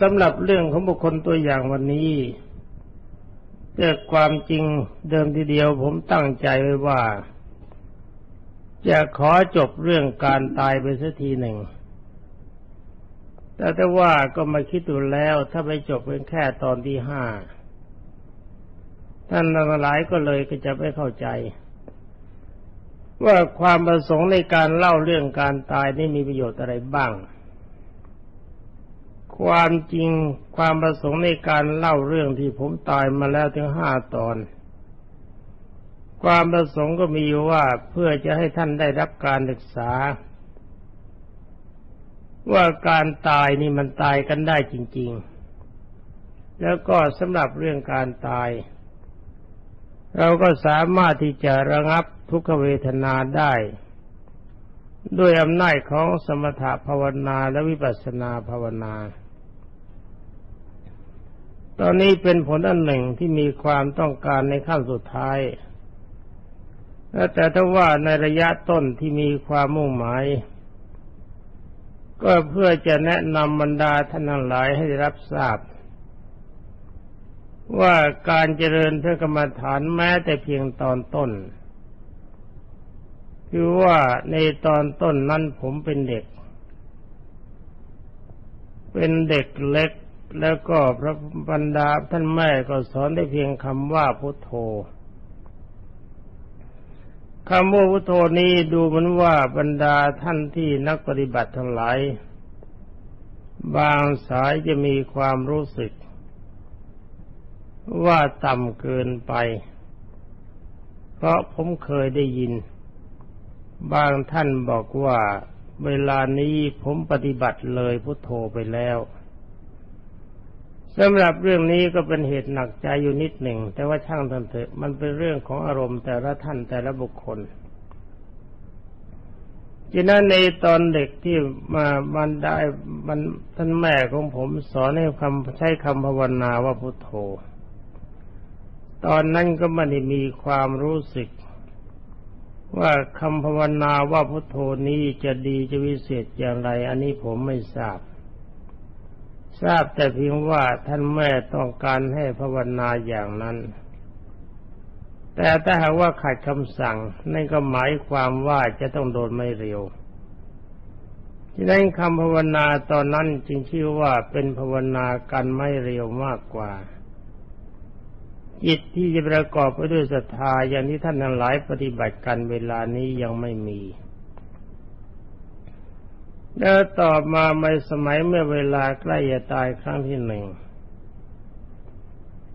สำหรับเรื่องของบุคคลตัวอย่างวันนี้เรื่ความจริงเดิมทีเดียวผมตั้งใจไว้ว่า จะขอจบเรื่องการตายไปสักทีหนึ่ง แต่แต่ว่าก็มาคิดดูแล้วถ้าไปจบเป็นแค่ตอนที่ห้าท่านหลายก็เลยก็จะไม่เข้าใจ ว่าความประสงค์ในการเล่าเรื่องการตายนี่มีประโยชน์อะไรบ้าง ความจริงความประสงค์ในการเล่าเรื่องที่ผมตายมาแล้วถึงห้าตอน ความประสงค์ก็มีว่าเพื่อจะให้ท่านได้รับการศึกษา ว่าการตายนี่มันตายกันได้จริง ๆ แล้วก็สำหรับเรื่องการตาย เราก็สามารถที่จะระงับทุกขเวทนาได้ด้วยอำนาจของสมถภาวนาและวิปัสสนาภาวนา ตอนนี้เป็นผลอันหนึ่งที่มีความต้องการในขั้นสุดท้าย แต่ถ้าว่าในระยะต้นที่มีความมุ่งหมาย ก็เพื่อจะแนะนำบรรดาท่านทั้งหลายให้รับทราบ ว่าการเจริญพระกรรมฐานแม้แต่เพียงตอนต้น คือว่าในตอนต้นนั้นผมเป็นเด็ก เป็นเด็กเล็ก แล้วก็พระบรรดาท่านแม่ก็สอนได้เพียงคำว่าพุทโธคำว่าพุทโธนี้ดูเหมือนว่าบรรดาท่านที่นักปฏิบัติทั้งหลาย บางสายจะมีความรู้สึก ว่าต่ำเกินไป เพราะผมเคยได้ยิน บางท่านบอกว่าเวลานี้ผมปฏิบัติเลยพุทโธไปแล้ว สำหรับเรื่องนี้ก็เป็นเหตุหนักใจอยู่นิดหนึ่ง แต่ว่าช่างทันเถอะมันเป็นเรื่องของอารมณ์แต่ละท่านแต่ละบุคคลฉะนั้นในตอนเด็กที่มามันได้มันท่านแม่ของผมสอนให้คำใช้คำภาวนาว่าพุทโธ ตอนนั้นก็ไม่ได้มีความรู้สึก ว่าคำภาวนาว่าพุทโธนี้จะดีจะวิเศษอย่างไร อันนี้ผมไม่ทราบ ทราบแต่เพียงว่าท่านแม่ต้องการให้ภาวนาอย่างนั้น แต่ถ้าหากว่าขัดคำสั่งนั่นก็หมายความว่าจะต้องโดนไม่เร็วที่นั้นคำภาวนาตอนนั้นจึงชื่อว่าเป็นภาวนากันไม่เร็วมากกว่า จิตที่จะประกอบไปด้วยศรัทธาอย่างที่ท่านทั้งหลายปฏิบัติกันเวลานี้ยังไม่มี แล้วต่อมาในสมัยเมื่อเวลาใกล้จะตายครั้งที่หนึ่ง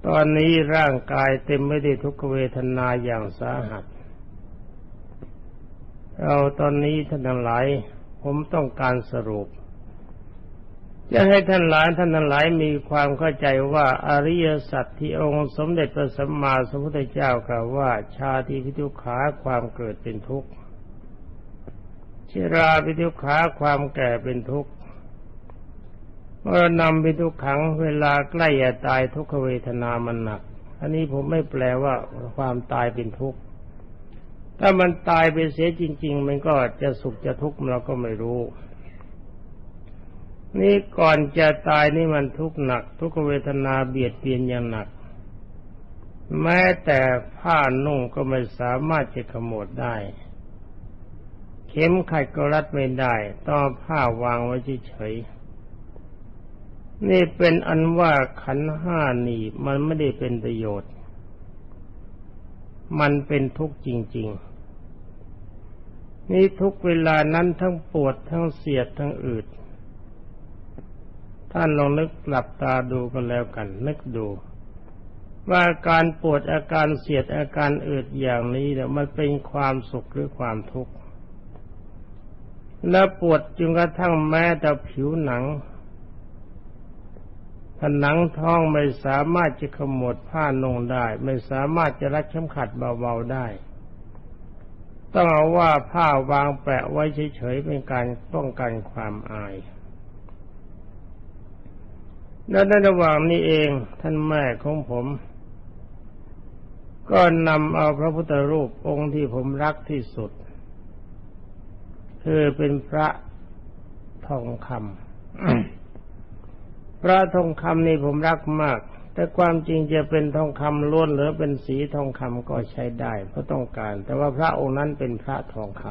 ตอนนี้ร่างกายเต็มไปด้วยทุกเวทนาอย่างสาหัส เราตอนนี้ท่านทั้งหลายผมต้องการสรุป จะให้ท่านหลายท่านทั้งหลายมีความเข้าใจว่าอริยสัจที่องค์สมเด็จพระสัมมาสัมพุทธเจ้ากล่าวว่า ชาติพิทุขาความเกิดเป็นทุกข์ ชราพิทุขาความแก่เป็นทุกข์เมื่อนำพิทุกขังเวลาใกล้จะตายทุกขเวทนามันหนัก อันนี้ผมไม่แปลว่าความตายเป็นทุกข์ถ้ามันตายไปเสียจริง ๆ มันก็จะสุขจะทุกข์เราก็ไม่รู้ นี่ก่อนจะตายนี่มันทุกข์หนัก ทุกขเวทนาเบียดเบียนอย่างหนัก แม้แต่ผ้านุ่งก็ไม่สามารถจะขโมดได้ เข็มขัดก็รัดไม่ได้ ต้องผ้าวางไว้เฉยๆนี่เป็นอันว่าขันห้านี่มันไม่ได้เป็นประโยชน์ มันเป็นทุกข์จริง ๆ นี่ทุกเวลานั้นทั้งปวดทั้งเสียดทั้งอืด ท่านลองนึกหลับตาดูกันแล้วกัน นึกดูว่าการปวดอาการเสียดอาการอืดอย่างนี้เนี่ยมันเป็นความสุขหรือความทุกข์ และปวดจนกระทั่งแม้แต่ผิวหนังผนังท้องไม่สามารถจะขมวดผ้านงได้ ไม่สามารถจะรัดเข็มขัดเบาๆได้ ต้องเอาว่าผ้าวางแปะไว้เฉยๆเป็นการป้องกันความอายแล้วในระหว่างนี้เองท่านแม่ของผม ก็นำเอาพระพุทธรูปองค์ที่ผมรักที่สุด คือเป็นพระทองคำพระทองคำนี่ผมรักมาก แต่ความจริงจะเป็นทองคำล้วนหรือเป็นสีทองคำก็ใช้ได้เพราะต้องการ แต่ว่าพระองค์นั้นเป็นพระทองค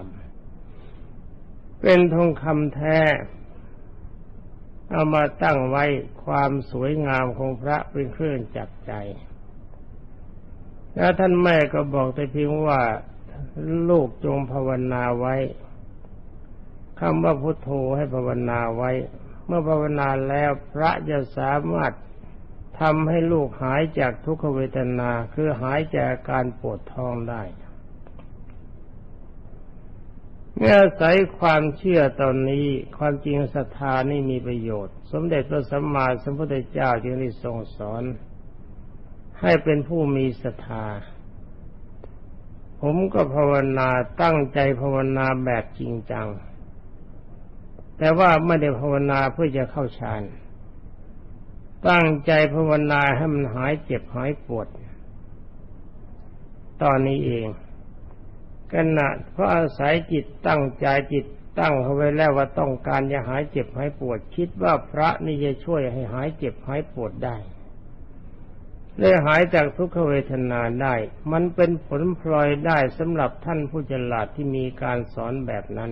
ำเป็นทองคำแท้เอามาตั้งไว้ความสวยงามของพระเป็นเครื่องจับใจแล้วท่านแม่ก็บอกแต่เพียงว่าลูกจงภาวนาไว้ คำว่าพุทโธให้ภาวนาไว้ เมื่อภาวนาแล้วพระจะสามารถทำให้ลูกหายจากทุกขเวทนา คือหายจากการปวดท้องได้เมื่ออาศัยความเชื่อตอนนี้ความจริงศรัทธานี่มีประโยชน์ สมเด็จพระสัมมาสัมพุทธเจ้าจึงได้ทรงสอน ให้เป็นผู้มีศรัทธา ผมก็ภาวนาตั้งใจภาวนาแบบจริงจัง แต่ว่าไม่ได้ภาวนาเพื่อจะเข้าฌาน ตั้งใจภาวนาให้มันหายเจ็บหายปวด ตอนนี้เองขณะเพราะอาศัยจิตตั้งใจจิตตั้งเอาไว้แล้วว่าต้องการจะหายเจ็บหายปวด คิดว่าพระนี่จะช่วยให้หายเจ็บหายปวดได้เลยหายจากทุกขเวทนาได้ มันเป็นผลพลอยได้สำหรับท่านผู้ฉลาดที่มีการสอนแบบนั้น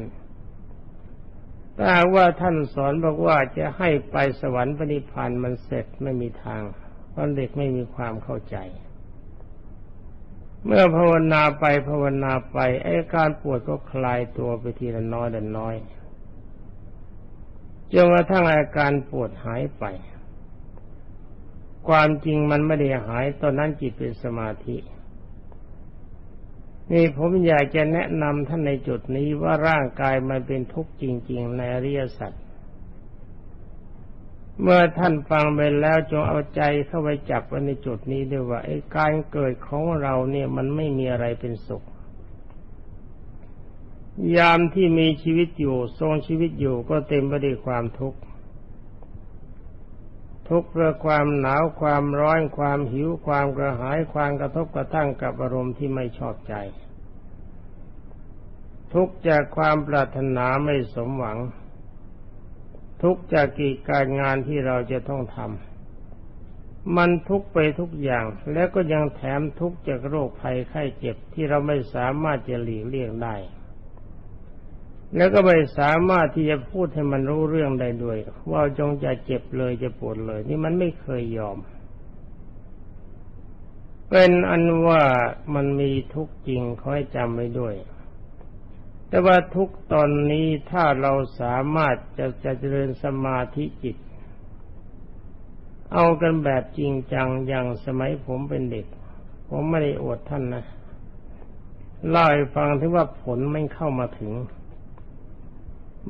ถ้าว่าท่านสอนบอกว่าจะให้ไปสวรรค์ปณิพานมันเสร็จไม่มีทางเพราะเด็กไม่มีความเข้าใจ เมื่อภาวนาไปภาวนาไปไอ้การปวดก็คลายตัวไปทีละน้อยแต่น้อยจนกระทั่งอาการปวดหายไป ความจริงมันไม่ได้หายตอนนั้นจิตเป็นสมาธิ นี่ผมอยากจะแนะนำท่านในจุดนี้ว่าร่างกายมันเป็นทุกข์จริง ๆ ในอริยสัจเมื่อท่านฟังไปแล้วจงเอาใจเข้าไปจับไว้ในจุดนี้ด้วยว่าไอ้การเกิดของเราเนี่ยมันไม่มีอะไรเป็นสุข ยามที่มีชีวิตอยู่ ทรงชีวิตอยู่ก็เต็มไปด้วยความทุกข์ ทุกข์เพราะความหนาวความร้อนความหิวความกระหายความกระทบกระทั่งกับอารมณ์ที่ไม่ชอบใจ ทุกจากความปรารถนาไม่สมหวัง ทุกจากกิจการงานที่เราจะต้องทำมันทุกไปทุกอย่าง แล้วก็ยังแถมทุกจากโรคภัยไข้เจ็บที่เราไม่สามารถจะหลีกเลี่ยงได้ แล้วก็ไม่สามารถที่จะพูดให้มันรู้เรื่องได้ด้วย ว่าจงจะเจ็บเลยจะปวดเลย นี่มันไม่เคยยอมเป็นอันว่ามันมีทุกจริงขอให้จำไว้ด้วย แต่ว่าทุกตอนนี้ถ้าเราสามารถจะจะเจริญสมาธิจิต เอากันแบบจริงจังอย่างสมัยผมเป็นเด็ก ผมไม่ได้อวดท่านนะเล่าให้ฟังถึงว่าผลไม่เข้ามาถึง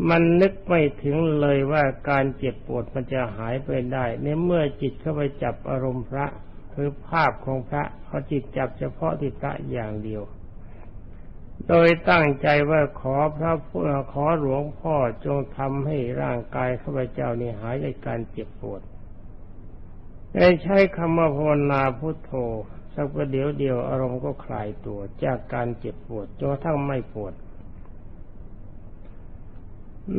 มันนึกไม่ถึงเลยว่าการเจ็บปวดมันจะหายไปได้ในเมื่อจิตเข้าไปจับอารมณ์พระ คือภาพของพระเขาจิตจับเฉพาะที่พระอย่างเดียว โดยตั้งใจว่าขอพระพุทขอหลวงพ่อจงทำให้ร่างกายข้าพเจ้านี่หายจากการเจ็บปวดได้ใช้คำว่าภาวนาพุทโธสักประเดี๋ยวเดียวอารมณ์ก็คลายตัวจากการเจ็บปวดจนกระทั่งไม่ปวด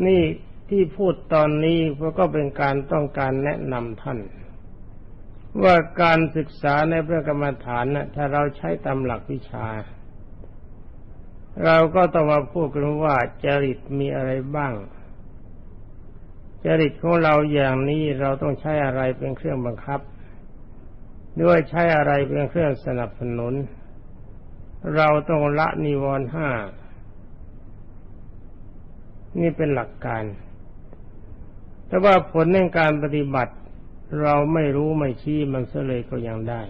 นี่ที่พูดตอนนี้เพราะก็เป็นการต้องการแนะนำท่าน ว่าการศึกษาในพระกรรมฐานน่ะถ้าเราใช้ตามหลักวิชา เราก็ต้องมาพูดกันว่าจริตมีอะไรบ้าง จริตของเราอย่างนี้เราต้องใช้อะไรเป็นเครื่องบังคับ ด้วยใช้อะไรเป็นเครื่องสนับสนุน เราต้องละนิวรณ์ห้า นี่เป็นหลักการ แต่ว่าผลในการปฏิบัติ เราไม่รู้ไม่ชี้มันเสเลยก็ยังได้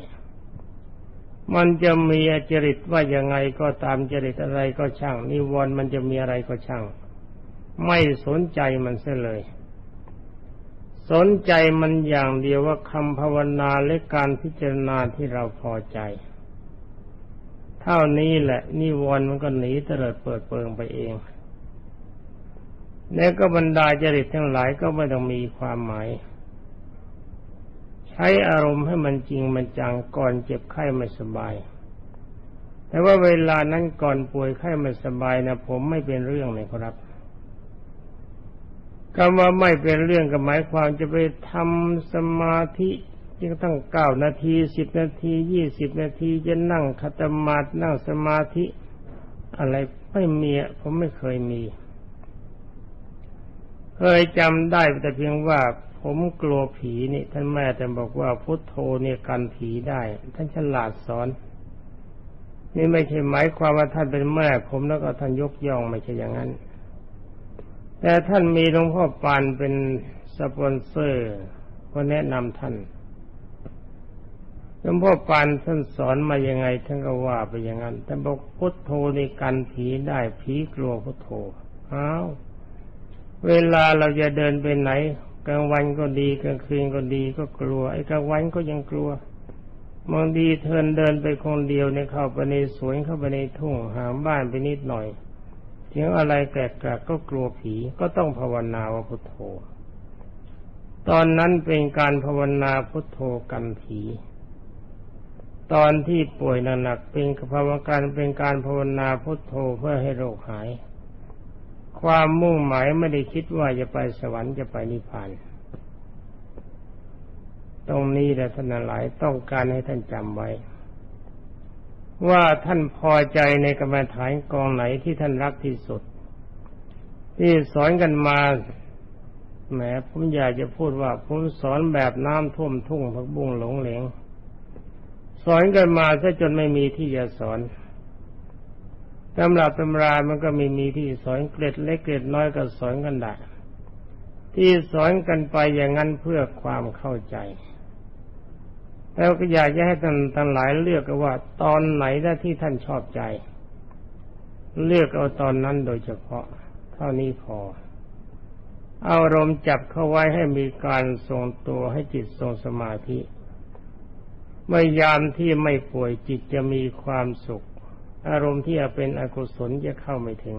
มันจะมีจริตว่ายังไงก็ตามจริตอะไรก็ช่าง นิวรณ์มันจะมีอะไรก็ช่าง ไม่สนใจมันเสียเลย สนใจมันอย่างเดียวว่าคำภาวนาและการพิจารณาที่เราพอใจ เท่านี้แหละ นิวรณ์มันก็หนีเตลิดเปิดเปิงไปเองแล้วก็บรรดาจริตทั้งหลายก็ไม่ต้องมีความหมาย ใช้อารมณ์ให้มันจริงมันจังก่อนเจ็บไข้ไม่สบาย แต่ว่าเวลานั้นก่อนป่วยไข้ไม่สบายนะผมไม่เป็นเรื่องเลยครับคำว่าไม่เป็นเรื่องกับหมายความจะไปทำสมาธิยิ่งตั้งเก้านาทีสิบนาทียี่สิบนาทีจะนั่งคัตมาดนั่งสมาธิ อะไรไม่มีผมไม่เคยมี เคยจำได้แต่เพียงว่า ผมกลัวผีนี่ท่านแม่แต่บอกว่าพุทโธเนี่ยกันผีได้ ท่านฉลาดสอน นี่ไม่ใช่หมายความว่าท่านเป็นแม่ผมแล้วก็ท่านยกย่องไม่ใช่อย่างนั้น แต่ท่านมีหลวงพ่อปานเป็นสปอนเซอร์ก็แนะนำท่านหลวงพ่อปานท่านสอนมายังไงท่านก็ว่าไปอย่างนั้นท่บอกพุทโธในกันผีได้ผีกลัวพุทโธอ้าวเวลาเราจะเดินไปไหน กลางวันก็ดีกลางคืนก็ดีก็กลัว ไอ้กลางวันก็ยังกลัวบางทีเทินเดินไปคนเดียวเนี่ยเข้าไปในสวนเข้าไปในทุ่งหาบ้านไปนิดหน่อยเสียงอะไรแกลกๆก็กลัวผีก็ต้องภาวนาว่าพุทโธ ตอนนั้นเป็นการภาวนาพุทโธกันผี ตอนที่ป่วยหนักๆเป็นภาวการเป็นการภาวนาพุทโธเพื่อให้โรคหาย ความมุ่งหมายไม่ได้คิดว่าจะไปสวรรค์จะไปนิพพาน ตรงนี้แหละท่านหลายต้องการให้ท่านจำไว้ ว่าท่านพอใจในกรรมฐานกองไหนที่ท่านรักที่สุด ที่สอนกันมาแหมผมอยากจะพูดว่าผมสอนแบบน้ำท่วมทุ่งพักบุ้งหลงเหลง สอนกันมาซะจนไม่มีที่จะสอน ตำราตำรามันก็ไม่มีที่สอนเกล็ดเล็กเกล็ดน้อยก็สอนกันได้ที่สอนกันไปอย่างนั้นเพื่อความเข้าใจ แล้วก็อยากจะให้ท่านทั้งหลายเลือกว่า ตอนไหนได้ที่ท่านชอบใจ เลือกเอาตอนนั้นโดยเฉพาะ เท่านี้พอ เอารมจับเข้าไว้ให้มีการทรงตัวให้จิตทรงสมาธิ เมื่อยามที่ไม่ป่วยจิตจะมีความสุข อารมณ์ที่จะเป็นอกุศลจะเข้าไม่ถึง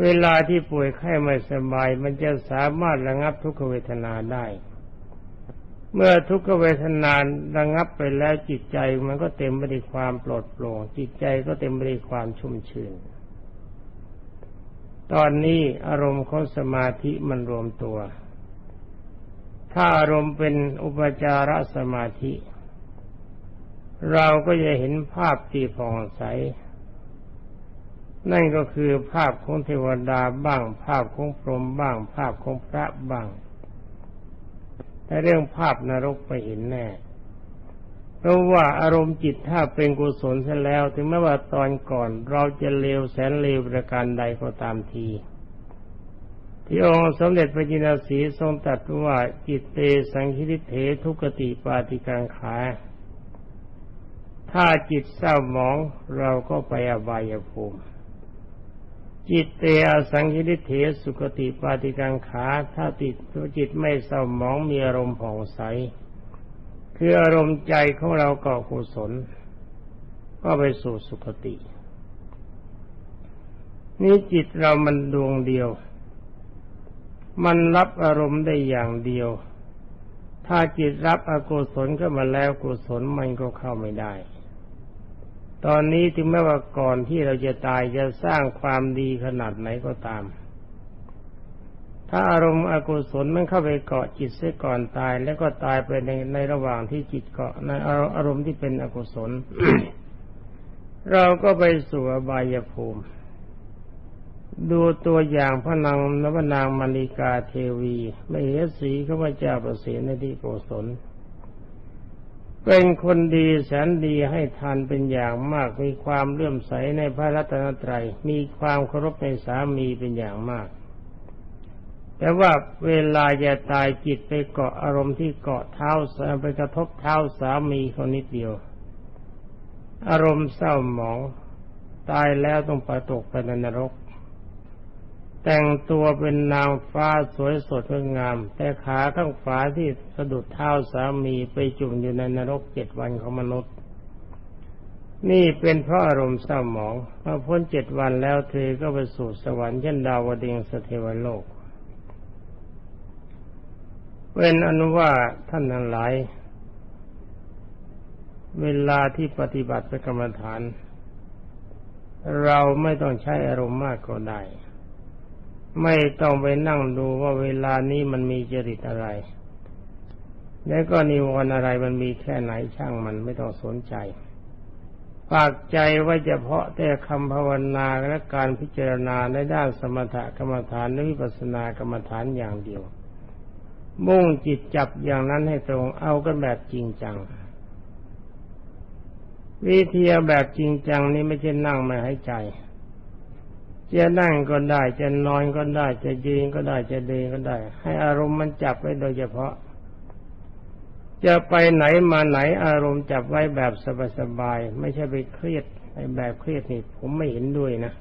เวลาที่ป่วยไข้ไม่สบาย มันจะสามารถระงับทุกขเวทนาได้ เมื่อทุกขเวทนาระงับไปแล้วจิตใจมันก็เต็มไปด้วยความปลดโปร่ง จิตใจก็เต็มไปด้วยความชุ่มชื่น ตอนนี้อารมณ์ของสมาธิมันรวมตัว ถ้าอารมณ์เป็นอุปจารสมาธิ เราก็จะเห็นภาพที่ผ่องใส นั่นก็คือภาพของเทวดาบ้าง ภาพของพรหมบ้าง ภาพของพระบ้าง แต่เรื่องภาพนรกไปเห็นแน่เพราะว่าอารมณ์จิตถ้าเป็นกุศลเสียแล้ว ถึงแม้ว่าตอนก่อนเราจะเลวแสนเลวประการใดก็ตามที ที่องค์สมเด็จพระจินสีทรงตรัสว่าจิตเตสังคิริเถทุกติปาติกังขา ถ้าจิตเศร้าหมองเราก็ไปอบายภูมิ จิตเตอสังคิริเถสุกติปาติกังขา ถ้าติดตัวจิตไม่เศร้าหมองมีอารมณ์ผ่องใส คืออารมณ์ใจของเราก่อกุศล ก็ไปสู่สุคติ นี่จิตเรามันดวงเดียว มันรับอารมณ์ได้อย่างเดียวถ้าจิตรับอกุศลเข้ามาแล้วกุศลมันก็เข้าไม่ได้ ตอนนี้ถึงแม้ว่าก่อนที่เราจะตายจะสร้างความดีขนาดไหนก็ตาม ถ้าอารมณ์อกุศลมันเข้าไปเกาะจิตเสียก่อนตาย แล้วก็ตายไปในในระหว่างที่จิตเกาะในอารมณ์ที่เป็นอกุศล เราก็ไปสู่อบายภูมิ ดูตัวอย่างพระนางนพนางมณีกาเทวี ไม่เหสีเข้าพเจ้าประเสในที่โกศล เป็นคนดีแสนดีให้ทานเป็นอย่างมาก มีความเลื่อมใสในพระรัตนตรัย มีความเคารพในสามีเป็นอย่างมาก แต่ว่าเวลาจะตายจิตไปเกาะอารมณ์ที่เกาะเท้าไปกระทบเท้าสามีเขานิดเดียว อารมณ์เศร้าหมอง ตายแล้วต้องไปตกไปในนรก แต่งตัวเป็นนางฟ้าสวยสดงาม แต่ขาข้างฝาที่สะดุดเท้าสามีไปจุ่มอยู่ในนรกเจ็ดวันของมนุษย์ นี่เป็นเพราะอารมณ์เศร้าหมองเมื่อพ้นเจ็ดวันแล้วเธอก็ไปสู่สวรรค์เช่นดาวดึงสเทวโลก เป็นอนุว่าท่านทั้งหลาย เวลาที่ปฏิบัติเป็นกรรมฐาน เราไม่ต้องใช้อารมณ์มากก็ได้ ไม่ต้องไปนั่งดูว่าเวลานี้มันมีจริตอะไร แล้วก็นิวรณ์อะไรมันมีแค่ไหนช่างมันไม่ต้องสนใจ ฝากใจไว้เฉพาะแต่คำภาวนาและการพิจารณาในด้านสมถกรรมฐานและวิปัสสนากรรมฐานอย่างเดียว มุ่งจิตจับอย่างนั้นให้ตรงเอากันแบบจริงจัง วิธีแบบจริงจังนี้ไม่ใช่นั่งไม่ให้ใจ จะนั่งก็ได้จะนอนก็ได้จะยืนก็ได้จะเดินก็ได้ ให้อารมณ์มันจับไว้โดยเฉพาะ จะไปไหนมาไหนอารมณ์จับไว้แบบสบายๆไม่ใช่ไปเครียดไอ้แบบเครียดนี่ผมไม่เห็นด้วยนะ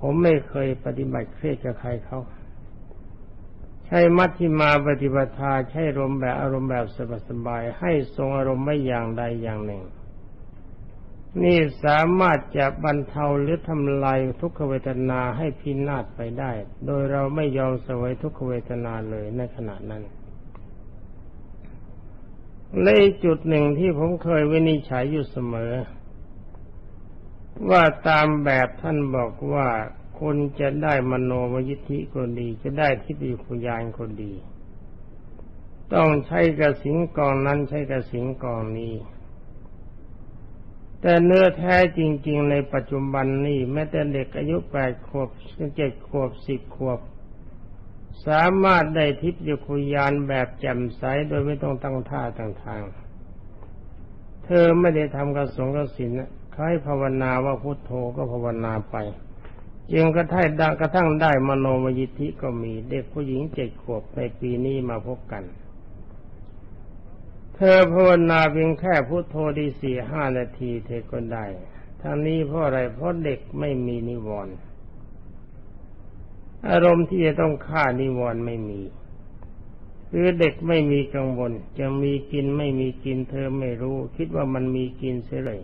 ผมไม่เคยปฏิบัติเครียดกับใครเขาใช้มัชฌิมาปฏิปทาใช้อารมณ์แบบอารมณ์แบบสบายๆให้ทรงอารมณ์ไม่อย่างใดอย่างหนึ่ง นี่สามารถจะบรรเทาหรือทำลายทุกขเวทนาให้พินาศไปได้ โดยเราไม่ยอมสวยทุกขเวทนาเลยในขณะนั้นในจุดหนึ่งที่ผมเคยวินิจฉัยอยู่เสมอ ว่าตามแบบท่านบอกว่าคนจะได้มโนมยิทธิคนดี จะได้ทิฏฐิคุยานคนดี ต้องใช้กระสิงกองนั้นใช้กระสิงกองนี้ แต่เนื้อแท้จริง ๆ ในปัจจุบันนี้แม้แต่เด็กอายุแปดขวบเจ็ดขวบสิบขวบ สามารถได้ทิพย์ยคุยานแบบแจ่มใสโดยไม่ต้องตั้งท่าต่างๆเธอไม่ได้ทำกระสงกระสินคล้ายภาวนาว่าพุทโธก็ภาวนาไปจึงกระทั่งกระทั่งได้มโนมยิทธิก็มีเด็กผู้หญิงเจ็ดขวบในปีนี้มาพบกัน เธอภาวนาเพียงแค่พุโทโธดีสี่ห้านาทีเธอก็ได้ทั้งนี้เพราะอะไรเพราะเด็กไม่มีนิวรณ์อารมณ์ที่จะต้องฆ่านิวรณ์ไม่มีคือเด็กไม่มีกังวลจะมีกินไม่มีกินเธอไม่รู้ คิดว่ามันมีกินเสียเลย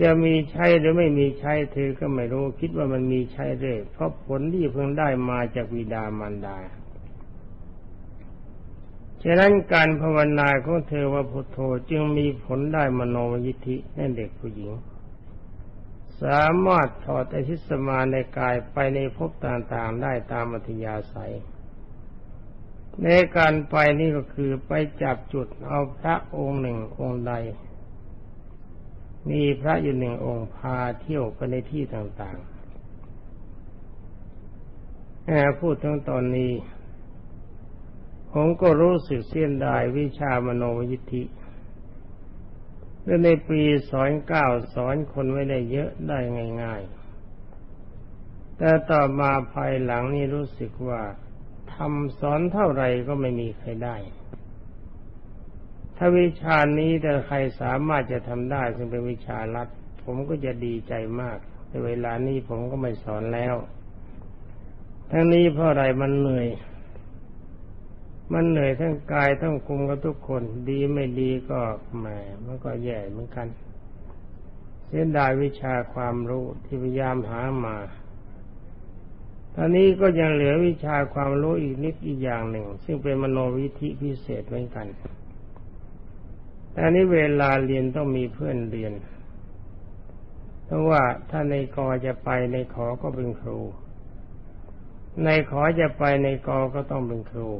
จะมีใช้หรือไม่มีใช้เธอก็ไม่รู้ คิดว่ามันมีใช้เรื่อยเพราะผลที่เพิ่งได้มาจากวิดามารดา ฉะนั้นการภาวนาของเธอว่าพุทโธจึงมีผลได้มโนยิธิในเด็กผู้หญิง สามารถถอดอทิสมาในกายไปในภพต่างๆได้ตามอัธยาศัย ในการไปนี่ก็คือไปจับจุดเอาพระองค์หนึ่งองค์ใด มีพระอยู่หนึ่งองค์พาเที่ยวไปในที่ต่างๆแอบพูดทั้งตอนนี้ ผมก็รู้สึกเสียดายวิชามโนยิทธิและในปีสอนเก้าสอนคนไม่ได้เยอะได้ง่าย ๆ แต่ต่อมาภายหลังนี่รู้สึกว่าทำสอนเท่าไรก็ไม่มีใครได้ ถ้าวิชานี้แต่ใครสามารถจะทำได้ซึ่งเป็นวิชาลัดผมก็จะดีใจมาก แต่เวลานี้ผมก็ไม่สอนแล้ว ทั้งนี้เพราะอะไรมันเหนื่อย มันเหนื่อยทั้งกายทั้งคุมกับทุกคน ดีไม่ดีก็แหมมันก็แย่เหมือนกัน เสียดายวิชาความรู้ที่พยายามหามาตอนนี้ก็ยังเหลือวิชาความรู้อีกนิดอีกอย่างหนึ่ง ซึ่งเป็นมโนวิธิพิเศษเหมือนกัน แต่นี้เวลาเรียนต้องมีเพื่อนเรียน เพราะว่าถ้าในกอจะไปในขอก็เป็นครู ในขอจะไปในกอก็ต้องเป็นครู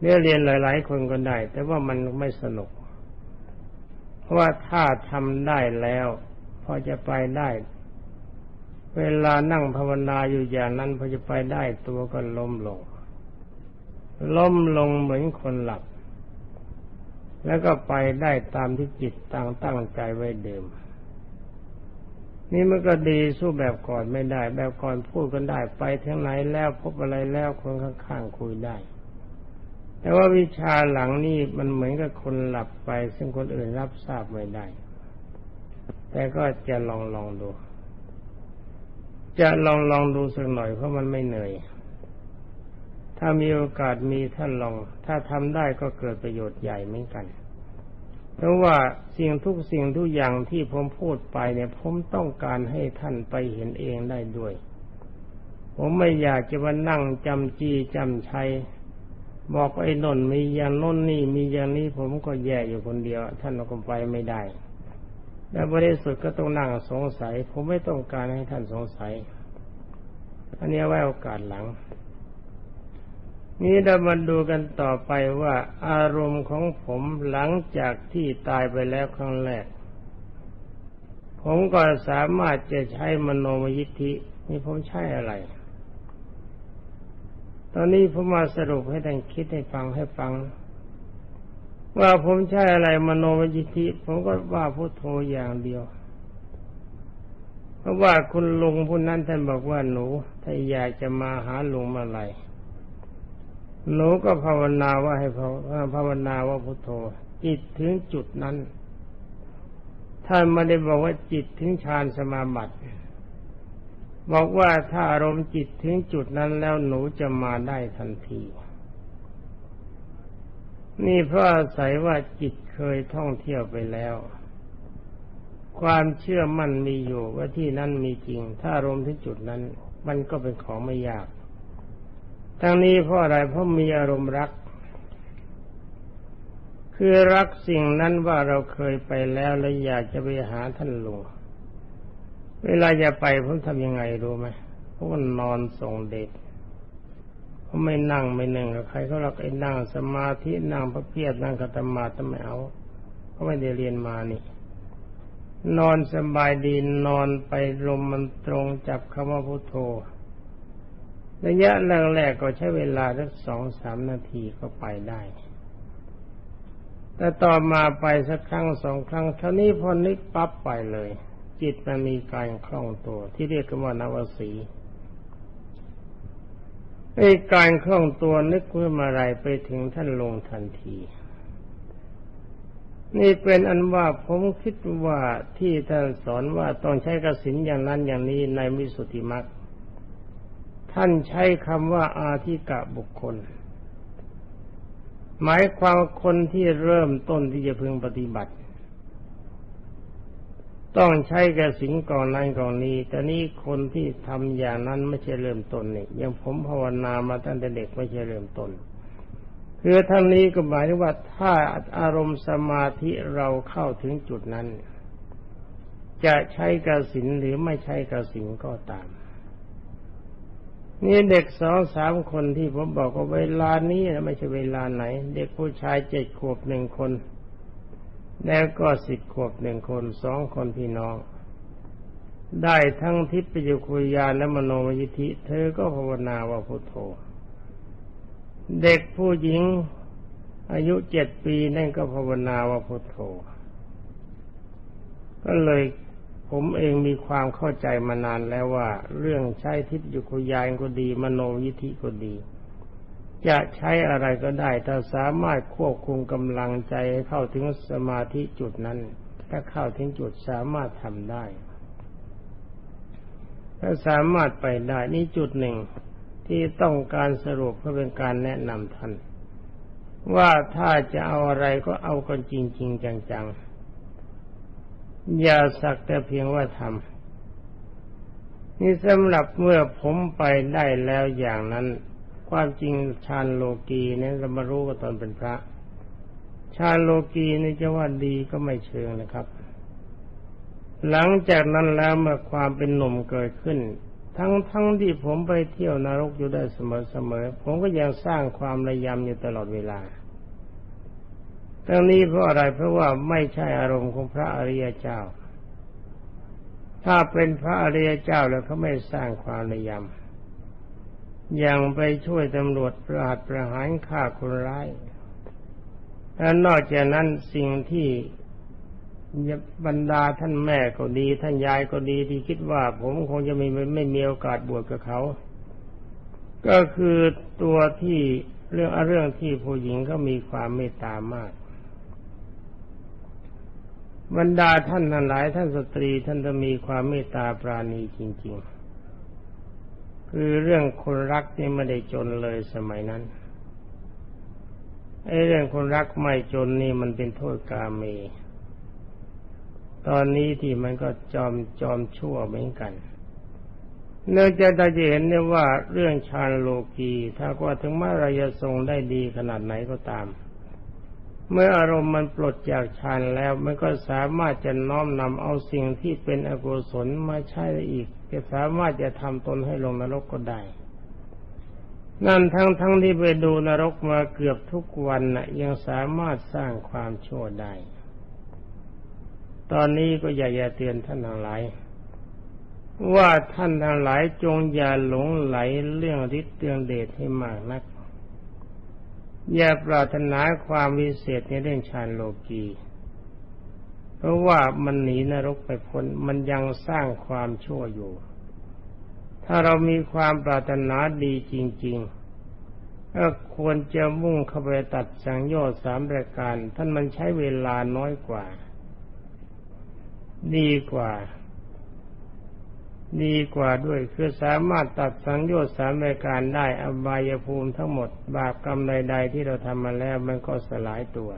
เรียเรียนหลาย ๆ คนก็ได้ แต่ว่ามันไม่สนุก เพราะว่าถ้าทำได้แล้ว พอจะไปได้ เวลานั่งภาวนาอยู่อย่างนั้นพอจะไปได้ตัวก็ล้มลง ล้มลงเหมือนคนหลับ แล้วก็ไปได้ตามที่จิตตั้งตั้งใจไว้เดิม นี่มันก็ดีสู้แบบก่อนไม่ได้ แบบก่อนพูดกันได้ ไปทั้งไหนแล้วพบอะไรแล้วคนข้างๆคุยได้ แต่ว่าวิชาหลังนี่มันเหมือนกับคนหลับไป ซึ่งคนอื่นรับทราบไม่ได้ แต่ก็จะลองลองดู จะลองลองดูสักหน่อยเพราะมันไม่เหนื่อย ถ้ามีโอกาสมีท่านลอง ถ้าทำได้ก็เกิดประโยชน์ใหญ่เหมือนกันเพราะว่าสิ่งทุกสิ่งทุกอย่างที่ผมพูดไปเนี่ยผมต้องการให้ท่านไปเห็นเองได้ด้วย ผมไม่อยากจะมานั่งจำจีจำชัย บอกไอ้นนมีอย่างน้นนี่มีอย่างนี้ผมก็แย่อยู่คนเดียว ท่านก็ไปไม่ได้ แล้วบริสุทธิ์ก็ต้องนั่งสงสัย ผมไม่ต้องการให้ท่านสงสัย อันนี้ไว้โอกาสหลัง นี้เรามาดูกันต่อไปว่า อารมณ์ของผมหลังจากที่ตายไปแล้วครั้งแรก ผมก็สามารถจะใช้มโนมยิทธินี่ผมใช้อะไร ตอนนี้ผมมาสรุปให้ท่านคิดให้ฟังให้ฟัง ว่าผมใช้อะไรมโนมยิทธิผมก็ว่าพุทโธอย่างเดียว เพราะว่าคุณลุงผู้นั้นท่านบอกว่าหนู ถ้าอยากจะมาหาลุงมาไหรหนูก็ภาวนาว่าให้ภาวนาว่าพุทโธ จิตถึงจุดนั้นท่านไม่ได้บอกว่าจิตถึงฌานสมาบัติ บอกว่าถ้าอารมณ์จิตถึงจุดนั้นแล้วหนูจะมาได้ทันที นี่เพราะอาศัยว่าจิตเคยท่องเที่ยวไปแล้ว ความเชื่อมั่นมีอยู่ว่าที่นั่นมีจริง ถ้ารวมที่จุดนั้น มันก็เป็นของไม่ยาก ทั้งนี้เพราะอะไรเพราะมีอารมณ์รัก คือรักสิ่งนั้นว่าเราเคยไปแล้วและอยากจะไปหาท่านหลวง เวลาจะไปผมทำยังไงรู้ไหมพวกนอนส่งเด็กเขาไม่นั่งไม่หนึ่งกับใครเขาเราไอ้นั่งสมาธินั่งพระเพียรนั่งกัตมาทำไมเอาเขาไม่ได้เรียนมานี่ นอนสบายดีนอนไปลมมันตรงจับคำว่าพุโทโธระยะแรกๆก็ใช้เวลาสักสองสามนาทีก็ไปได้ แต่ต่อมาไปสักครั้งสองครั้งเท่านี้พอนึกปั๊บไปเลย จิตมันมีการคล่องตัวที่เรียกกันว่านวสีไอ้การคล่องตัวนึกเมื่อมาไรไปถึงท่านลงทันที นี่เป็นอันว่าผมคิดว่าที่ท่านสอนว่าต้องใช้กสินอย่างนั้นอย่างนี้ในมิสุติมักท่านใช้คำว่าอาธิกะบุคคล หมายความคนที่เริ่มต้นที่จะพึงปฏิบัติ ต้องใช้กสินกอนนั้นกอนนี้ แต่นี่คนที่ทำอย่างนั้นไม่ใช่เริ่มต้นนี่ยังผมภาวนามาตั้งแต่เด็กไม่ใช่เริ่มต้นคือท่านนี้ก็หมายถึงว่าถ้าอารมณ์สมาธิเราเข้าถึงจุดนั้น จะใช้กสินหรือไม่ใช้กสินก็ตาม นี่เด็กสองสามคนที่ผมบอกว่าเวลานี้ไม่ใช่เวลาไหน เด็กผู้ชายเจ็ดขวบหนึ่งคน แล้วก็สิบขวบหนึ่งคนสองคนพี่น้อง ได้ทั้งทิพยคุยานและมโนมยิธิ เธอก็ภาวนาว่าพุทโธ เด็กผู้หญิงอายุเจ็ดปีนั่นก็ภาวนาว่าพุทโธ ก็เลยผมเองมีความเข้าใจมานานแล้วว่า เรื่องใช้ทิพยคุยานก็ดี มโนยิธิก็ดี จะใช้อะไรก็ได้ ถ้าสามารถควบคุมกำลังใจให้เข้าถึงสมาธิจุดนั้น ถ้าเข้าถึงจุดสามารถทำได้ ถ้าสามารถไปได้นี่จุดหนึ่งที่ต้องการสรุปเพื่อเป็นการแนะนำท่าน ว่าถ้าจะเอาอะไรก็เอากันจริง ๆ จังๆ อย่าสักแต่เพียงว่าทำนี่สำหรับเมื่อผมไปได้แล้วอย่างนั้น ความจริงชาญโลกีเนี่ยเรามารู้กันตอนเป็นพระชาญโลกีนี่จะว่าดีก็ไม่เชิงนะครับ หลังจากนั้นแล้วเมื่อความเป็นหนุ่มเกิดขึ้น ทั้งทั้งที่ผมไปเที่ยวนรกอยู่ได้เสมอเสมอผมก็ยังสร้างความระยำอยู่ตลอดเวลาทั้งนี้เพราะอะไรเพราะว่าไม่ใช่อารมณ์ของพระอริยเจ้า ถ้าเป็นพระอริยเจ้าแล้วเขาไม่สร้างความระยำ ย่างไปช่วยตำรวจประหัตประหารฆ่าคนร้าย และนอกจากนั้นสิ่งที่บรรดาท่านแม่ก็ดี ท่านยายก็ดีที่คิดว่า ผมคงจะไม่ไม่มีโอกาสบวชกับเขา ก็คือตัวที่เรื่องเรื่องที่ผู้หญิงก็มีความเมตตามาก บรรดาท่านทั้งหลายท่านสตรีท่านจะมีความเมตตาปราณีจริง ๆ คือเรื่องคนรักนี่ไม่ได้จนเลยสมัยนั้นไอ้เรื่องคนรักไม่จนนี่มันเป็นโทษกาเม ตอนนี้ที่มันก็จอมจอมชั่วเหมือนกัน เนื่องจากเราจะเห็นเนี่ยว่าเรื่องชาญโลกี ถ้าว่าถึงแม้เราจะทรงได้ดีขนาดไหนก็ตาม เมื่ออารมณ์มันปลดจากฌานแล้วมันก็สามารถจะน้อมนำเอาสิ่งที่เป็นอกุศลมาใช้ได้อีก จะสามารถจะทำตนให้ลงนรกก็ได้ นั่นทั้งทั้งที่ไปดูนรกมาเกือบทุกวันนะ่ะยังสามารถสร้างความชั่วได้ ตอนนี้ก็อย่ากจะเตือนท่านทั้งหลายว่าท่านทั้งหลายจงอย่าหลงไหลเรื่องฤทธิ์เตืองเดชให้มากนัก อย่าปรารถนาความวิเศษในเรื่องฌานโลกี เพราะว่ามันหนีนรกไปพ้นมันยังสร้างความชั่วอยู่ ถ้าเรามีความปรารถนาดีจริง ๆ ก็ควรจะมุ่งเข้าไปตัดสังโยชน์สามประการ ท่านมันใช้เวลาน้อยกว่า ดีกว่า ดีกว่าด้วยคือสามารถตัดสังโยชน์สามรายการได้อบายภูมิทั้งหมด บาปกรรมใดๆที่เราทำมาแล้วมันก็สลายตัว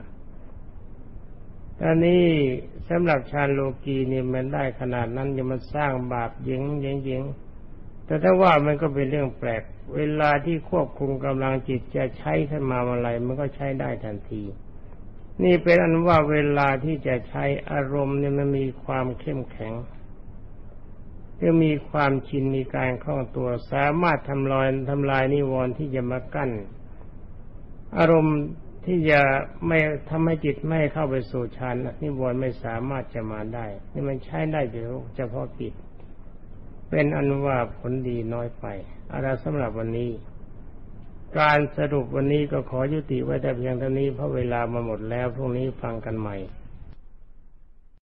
ตอนนี้สำหรับชาโลกีนี่มันได้ขนาดนั้นจะมันสร้างบาปยิงยิงยิงแต่ถ้าว่ามันก็เป็นเรื่องแปลก เวลาที่ควบคุมกำลังจิตจะใช้ขึ้นมาอะไรมันก็ใช้ได้ทันที นี่เป็นอันว่าเวลาที่จะใช้อารมณ์เนี่ยมันมีความเข้มแข็ง ก็มีความชินมีการคล่องตัว สามารถทำลายทำลายนิวรณ์ที่จะมากั้น อารมณ์ที่จะไม่ทำให้จิตไม่เข้าไปสู่ฌานนิวรณ์ไม่สามารถจะมาได้ นี่มันใช้ได้เฉพาะจิตเป็นอนุว่าผลดีน้อยไปอะไรสำหรับวันนี้ การสรุปวันนี้ก็ขอยุติไว้แต่เพียงเท่านี้เพราะเวลามาหมดแล้วพรุ่งนี้ฟังกันใหม่